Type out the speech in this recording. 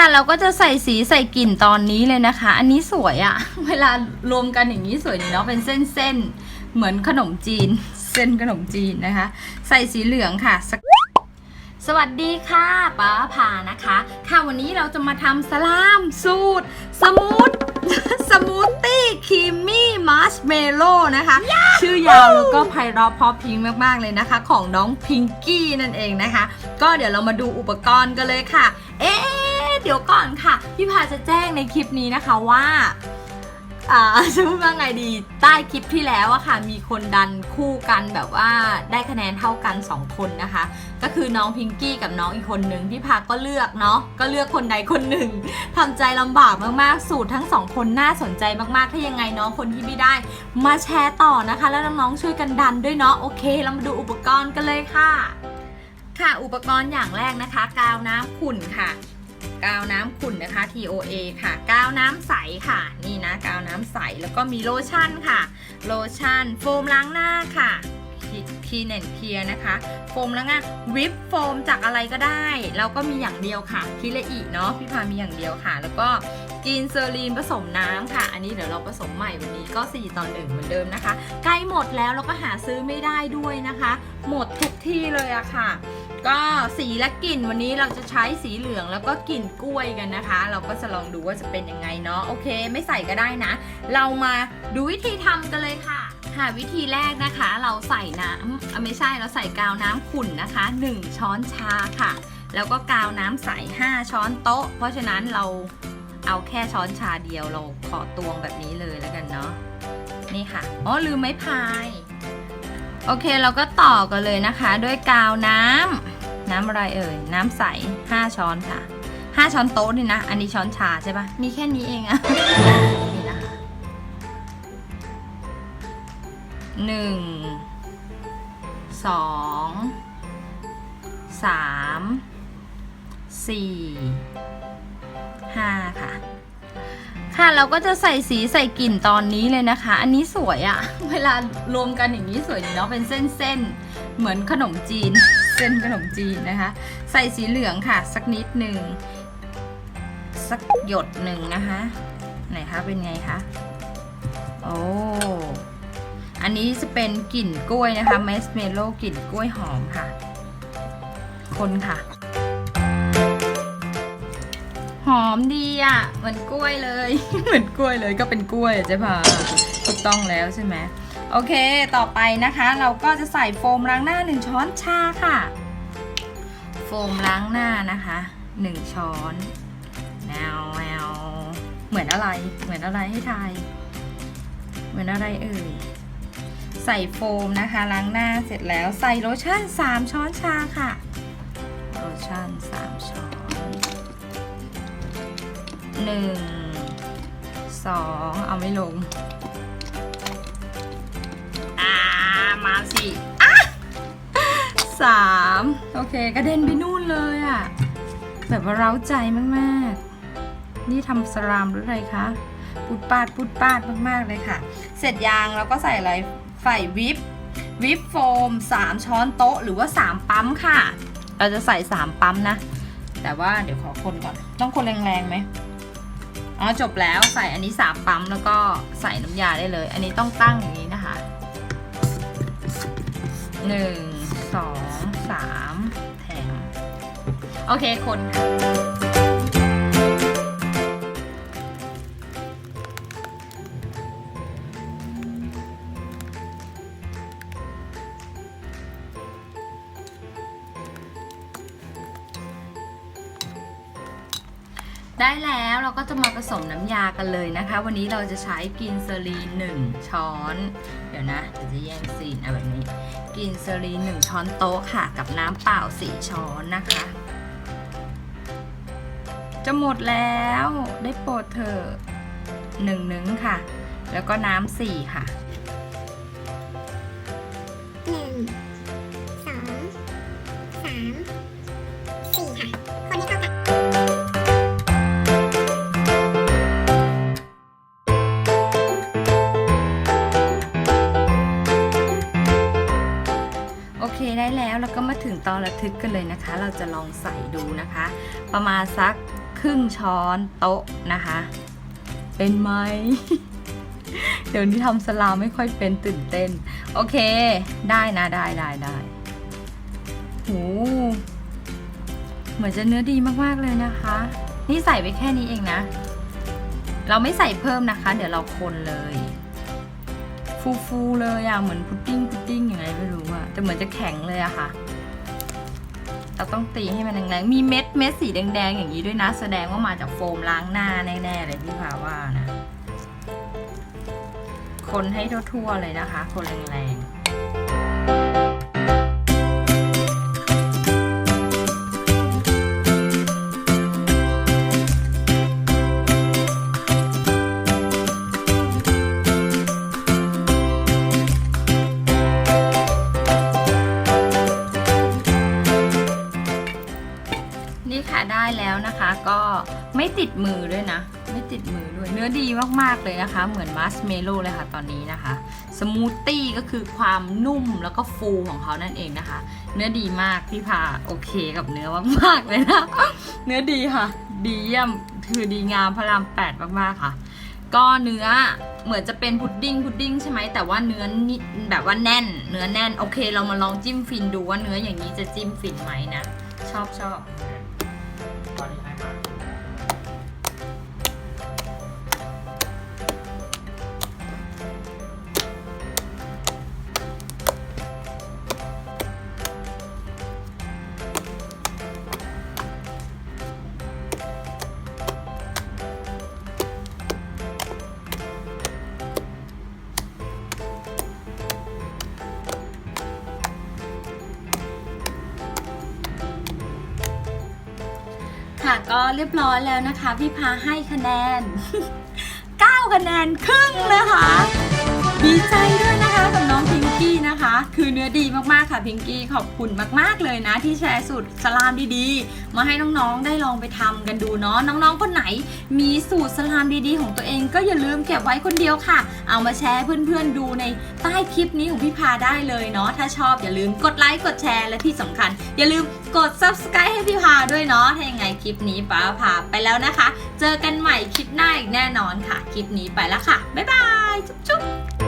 ค่ะเราก็จะใส่สีใส่กลิ่นตอนนี้เลยนะคะ อันนี้สวยอะเวลารวมกันอย่างนี้สวยดีเนาะเป็นเส้นๆเหมือนขนมจีน เส้นขนมจีนนะคะ ใส่สีเหลืองค่ะสักสวัสดีค่ะป้าพานะคะ ค่ะวันนี้เราจะมาทำสลามสูตร สมูทสมูทตี้ครีมมี่มัชเมลโล่นะคะ ชื่อยาวแล้วก็ไพเราะเพอพิงมาก ๆ เลยนะคะ ของน้องพิงกี้นั่นเองนะคะ ก็เดี๋ยวเรามาดูอุปกรณ์กันเลยค่ะ เอ๊ะเดี๋ยวก่อนค่ะ พี่พาจะแจ้งในคลิปนี้นะคะว่าอ่าจะพูดว่าไงดีใต้คลิปที่แล้วอะค่ะ มีคนดันคู่กันแบบว่าได้คะแนนเท่ากัน 2 คนนะคะ ก็คือน้องพิงกี้กับน้องอีกคนหนึ่งพี่พาก็เลือกเนาะก็เลือกคนใดคนหนึ่งทำใจลำบากมากๆ สูตรทั้งสองคนน่าสนใจมากๆ ถ้ายังไงน้องคนที่ไม่ได้ มาแชร์ต่อนะคะ แล้วน้องๆช่วยกันดันด้วยเนาะโอเค เรามาดูอุปกรณ์กันเลยค่ะ ค่ะอุปกรณ์อย่างแรกนะคะ กาวน้ำขุ่นค่ะ กาวน้ำขุ่นนะคะ TOA ค่ะ กาวน้ำใสค่ะ นี่นะกาวน้ำใสแล้วก็มีโลชั่นค่ะ โลชั่น โฟมล้างหน้าค่ะคีเนนเคียนะคะ โฟมล้างหน้าวิปโฟมจากอะไรก็ได้แล้วก็มีอย่างเดียวค่ะคิเลอีเนาะพี่พามีอย่างเดียวค่ะ แล้วก็กินเซอรีนผสมน้ำค่ะ อันนี้เดี๋ยวเราผสมใหม่วันนี้ก็ 4ต่อ1เหมือนเดิมนะคะ ใกล้หมดแล้วแล้วก็หาซื้อไม่ได้ด้วยนะคะ หมดทุกที่เลยอะค่ะ ก็สีและกลิ่นวันนี้เราจะใช้สีเหลืองแล้วก็กลิ่นกล้วยกันนะคะ เราก็จะลองดูว่าจะเป็นยังไงเนาะโอเค ไม่ใส่ก็ได้นะ เรามาดูวิธีทำกันเลยค่ะ ค่ะวิธีแรกนะคะ เราใส่น้ำอะไม่ใช่เราใส่กาวน้ำขุ่นนะคะ 1 ช้อนชาค่ะ แล้วก็กาวน้ำใส 5 ช้อนโต๊ะ เพราะฉะนั้นเราเอาแค่ช้อนชาเดียวเราขอตวงแบบนี้เลยแล้วกันเนาะนี่ค่ะอ๋อลืมไม้พายโอเคเราก็ต่อกันเลยนะคะ ด้วยกาวน้ำ น้ำอะไรเอ่ย น้ำใส 5 ช้อนค่ะ 5 ช้อนโต๊ะนี่นะ อันนี้ช้อนชาใช่ปะมีแค่นี้เองอะนี่นะคะหนึ่งสองสามสี่ห้าค่ะ ค่ะเราก็จะใส่สีใส่กลิ่นตอนนี้เลยนะคะ อันนี้สวยอะเวลารวมกันอย่างนี้สวยดีเนาะเป็นเส้นๆ เหมือนขนมจีน เส้นขนมจีนนะคะ ใส่สีเหลืองค่ะ สักนิดหนึ่งสักหยดหนึ่งนะคะไหนคะเป็นไงคะโอ้อันนี้จะเป็นกลิ่นกล้วยนะคะเมสเมโลกลิ่นกล้วยหอมค่ะ คนค่ะ หอมดีอะ เหมือนกล้วยเลย เหมือนกล้วยเลยก็เป็นกล้วยอะเจ๊พา ถูกต้องแล้วใช่ไหมโอเค ต่อไปนะคะ เราก็จะใส่โฟมล้างหน้า 1 ช้อนชาค่ะ โฟมล้างหน้านะคะ 1 ช้อนแนวแนวเหมือนอะไร เหมือนอะไรให้ทาย เหมือนอะไรเอ่ย ใส่โฟมนะคะ ล้างหน้าเสร็จแล้วใส่โลชั่น 3 ช้อนชาค่ะ โลชั่น 3 ช้อนหนึ่งสองเอาไม่ลง สามโอเค กระเด็นไปนู่นเลยอะ่ะแบบว่าเร้าใจมากๆ นี่ทำสลามหรืออะไรคะปุดปาดปุดปาดมากๆเลยค่ะ เสร็จยางเราก็ใส่อะไรใส่วิปวิปโฟม 3 ช้อนโต๊ะหรือว่า 3 ปั๊มค่ะ เราจะใส่ 3 ปั๊มนะ แต่ว่าเดี๋ยวขอคนก่อน ต้องคนแรงๆไหมอ๋อจบแล้วใส่อันนี้สามปั๊มแล้วก็ใส่น้ำยาได้เลย อันนี้ต้องตั้งอย่างนี้นะคะหนึ่ง สองสามแถมโอเคคนค่ะได้แล้วเราก็จะมาผสมน้ำยากันเลยนะคะ วันนี้เราจะใช้กินเซอรีนหนึ่งช้อน เดี๋ยวนะเดี๋ยวจะแย่งซีนเอาแบบนี้ กินเซอรีนหนึ่งช้อนโต๊ะค่ะ กับน้ำเปล่าสี่ช้อนนะคะ จะหมดแล้วได้โปรดเถอะหนึ่งนึงค่ะ แล้วก็น้ำสี่ค่ะหนึ่งสองสาม แล้วก็มาถึงตอนระทึกกันเลยนะคะ เราจะลองใส่ดูนะคะ ประมาณสักครึ่งช้อนโต๊ะนะคะ เป็นไหม เดี๋ยวนี้ทำสลามไม่ค่อยเป็นตื่นเต้น โอเค ได้นะได้ได้ได้โหเหมือนจะเนื้อดีมากๆเลยนะคะ นี่ใส่ไปแค่นี้เองนะ เราไม่ใส่เพิ่มนะคะ เดี๋ยวเราคนเลย ฟูๆเลยอะเหมือนพุดดิ้งพุดดิ้งอย่างไรไม่รู้อะแต่เหมือนจะแข็งเลยอะค่ะ เราต้องตีให้มันแรงๆมีเม็ดเม็ดสีแดงๆอย่างนี้ด้วยนะ แสดงว่ามาจากโฟมล้างหน้าแน่ๆเลยพี่พาว่านะ คนให้ทั่วๆเลยนะคะ คนแรงๆ นี่ค่ะได้แล้วนะคะก็ไม่ติดมือด้วยนะ ไม่ติดมือด้วยเนื้อดีมากๆเลยนะคะ เหมือนมัสเมโล่เลยค่ะตอนนี้นะคะสมูทตี้ก็คือความนุ่มแล้วก็ฟูของเขานั่นเองนะคะ เนื้อดีมากพี่พาโอเคกับเนื้อมากๆเลยนะ เนื้อดีค่ะ ดีเยี่ยมคือดีงามพระรามแปดมากๆค่ะ ก็เนื้อเหมือนจะเป็นพุดดิ้งพุดดิ้งใช่ไหมแต่ว่าเนื้อนี่แบบว่าแน่น เนื้อแน่นโอเค เรามาลองจิ้มฟินดูว่าเนื้ออย่างนี้จะจิ้มฟินไหมนะ ชอบชอบ ก็เรียบร้อยแล้วนะคะ พี่พาให้คะแนน 9 คะแนนครึ่งนะคะ ดีใจด้วยนะคะกับน้อง คือเนื้อดีมากๆค่ะพิงกี้ขอบคุณมากๆเลยนะ ที่แชร์สูตรสลามดีๆ มาให้น้องๆได้ลองไปทำกันดูเนาะน้องๆคนไหน มีสูตรสลามดีๆ ของตัวเองก็อย่าลืมเก็บไว้คนเดียวค่ะ เอามาแชร์เพื่อนๆดูในใต้คลิปนี้ของพี่พาได้เลยเนาะถ้าชอบอย่าลืมกดไลค์กดแชร์และที่สำคัญ อย่าลืมกด subscribe ให้พี่พาด้วยเนาะถ้ายังไงคลิปนี้ป้าพาไปแล้วนะคะ เจอกันใหม่คลิปหน้าอีกแน่นอนค่ะ คลิปนี้ไปแล้วค่ะ บ๊ายบาย จุ๊บ